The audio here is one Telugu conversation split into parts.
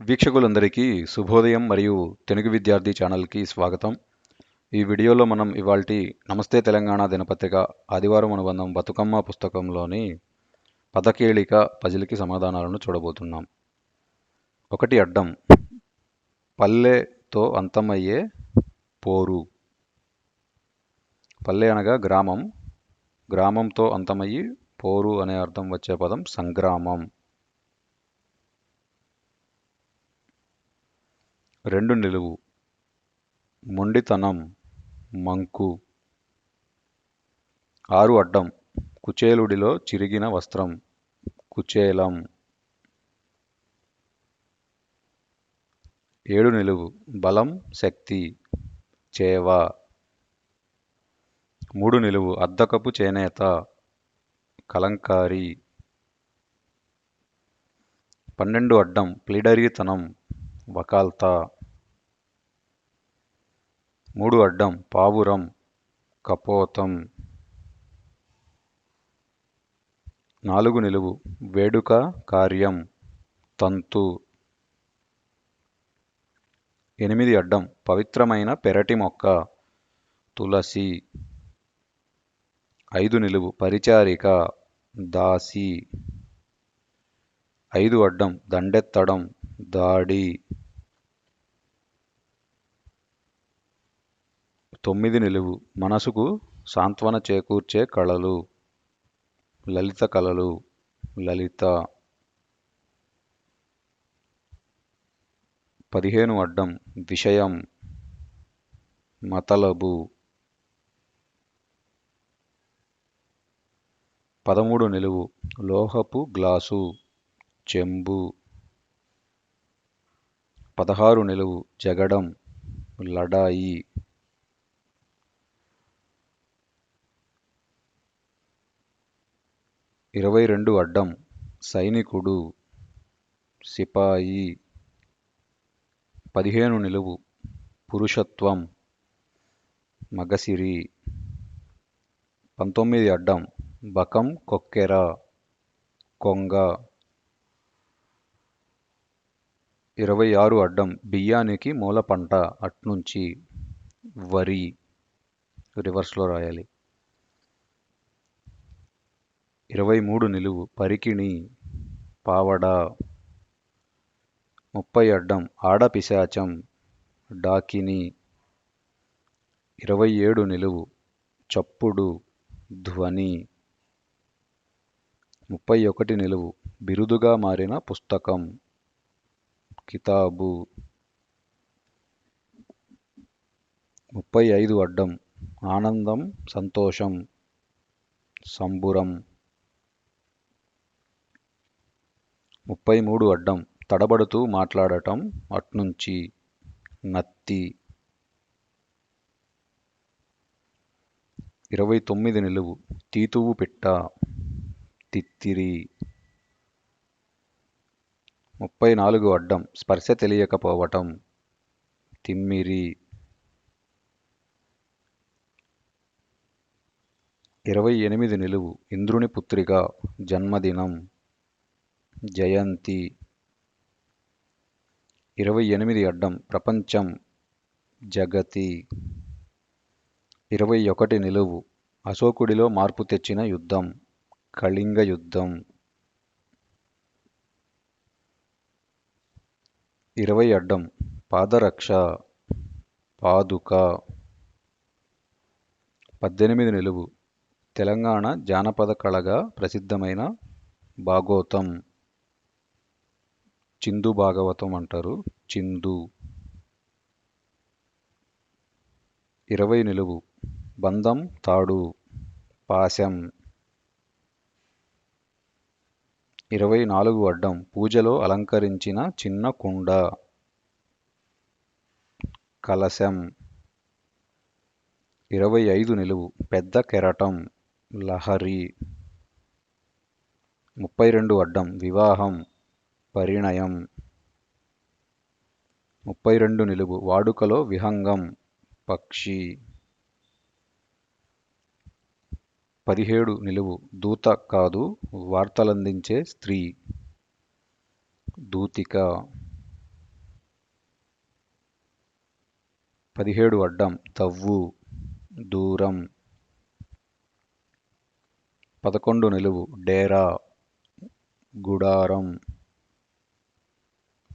వీక్షకులందరికీ శుభోదయం మరియు తెలుగు విద్యార్థి ఛానల్కి స్వాగతం. ఈ వీడియోలో మనం ఇవాల్టి నమస్తే తెలంగాణ దినపత్రిక ఆదివారం అనుబంధం బతుకమ్మ పుస్తకంలోని పదకేళిక పజిలికి సమాధానాలను చూడబోతున్నాం. ఒకటి అడ్డం పల్లెతో అంతమయ్యే పోరు. పల్లె అనగా గ్రామం గ్రామంతో అంతమయ్యి పోరు అనే అర్థం వచ్చే పదం సంగ్రామం. రెండు నిలువు. మొండితనం మంకు. ఆరు అడ్డం. కుచేలుడిలో చిరిగిన వస్త్రం. కుచేలం. ఏడు నిలువు. బలం శక్తి. చేవ. మూడు నిలువు. అద్దకపు చేనేత. కలంకారి. పన్నెండు అడ్డం. ప్లీడరీతనం. వకాల్తా. మూడు అడ్డం పావురం కపోతం. నాలుగు నిలువు వేడుక కార్యం తంతు. ఎనిమిది అడ్డం పవిత్రమైన పెరటి మొక్క తులసి. ఐదు నిలువు పరిచారిక దాసి. ఐదు అడ్డం దండెత్తడం దాడి. తొమ్మిది నిలువు. మనసుకు సాంత్వన చేకూర్చే కళలు. లలిత కళలు. లలిత. పదిహేను అడ్డం. విషయం. మతలబు. పదమూడు నిలువు. లోహపు గ్లాసు. చెంబు. పదహారు నిలువు. జగడం. లడాయి. ఇరవై రెండు అడ్డం సైనికుడు సిపాయి. పదిహేను నిలువు పురుషత్వం మగసిరి. పంతొమ్మిది అడ్డం బకం కొక్కెర కొంగ. ఇరవై ఆరు అడ్డం బియ్యానికి మూల పంట అట్నుంచి వరి. రివర్స్లో రాయాలి. ఇరవై మూడు నిలువు పరికిణి పావడ ముప్పై అడ్డం ఆడపిశాచం డాకిని ఇరవై ఏడు నిలువు చప్పుడు ధ్వని ముప్పై ఒకటి నిలువు బిరుదుగా మారిన పుస్తకం కితాబు ముప్పై ఐదు అడ్డం ఆనందం సంతోషం సంబురం ముప్పై మూడు అడ్డం తడబడుతూ మాట్లాడటం అట్నుంచి నత్తి. ఇరవై తొమ్మిది నిలువు తీతువు పిట్ట తిత్తిరి. ముప్పై నాలుగు అడ్డం స్పర్శ తెలియకపోవటం తిమ్మిరి. ఇరవై ఎనిమిది నిలువు ఇంద్రుని పుత్రిక జన్మదినం జయంతి. ఇరవై ఎనిమిది అడ్డం ప్రపంచం జగతి. ఇరవై ఒకటి నిలువు. అశోకుడిలో మార్పు తెచ్చిన యుద్ధం. కళింగ యుద్ధం. ఇరవై అడ్డం పాదరక్ష. పాదుక. పద్దెనిమిది నిలువు. తెలంగాణ జానపద కళగా ప్రసిద్ధమైన భాగోతం. చిందు భాగవతం అంటారు. చిందు. ఇరవై నిలువు. బంధం తాడు. పాశం. ఇరవై నాలుగు అడ్డం. పూజలో అలంకరించిన చిన్న కుండ. కలశం. ఇరవై ఐదు నిలువు. పెద్ద కెరటం. లహరి. ముప్పై రెండు అడ్డం. వివాహం. పరిణయం. ముప్పై రెండు నిలువు. వాడుకలో విహంగం. పక్షి. పదిహేడు నిలువు. దూత కాదు వార్తలందించే స్త్రీ. దూతిక. పదిహేడు అడ్డం. తవ్వు. దూరం. పదకొండు నిలువు. డేరా. గుడారం.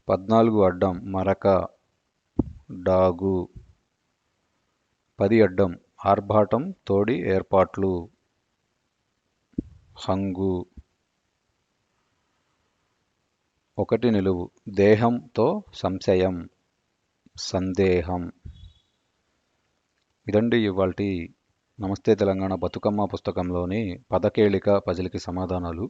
పద్నాలుగు అడ్డం మరక డాగు. పది అడ్డం ఆర్భాటం తోడి ఏర్పాట్లు. హంగు. ఒకటి నిలువు దేహంతో సంశయం సందేహం. ఇదండి ఇవాళ నమస్తే తెలంగాణ బతుకమ్మ పుస్తకంలోని పదకేళిక పజిల్కి సమాధానాలు.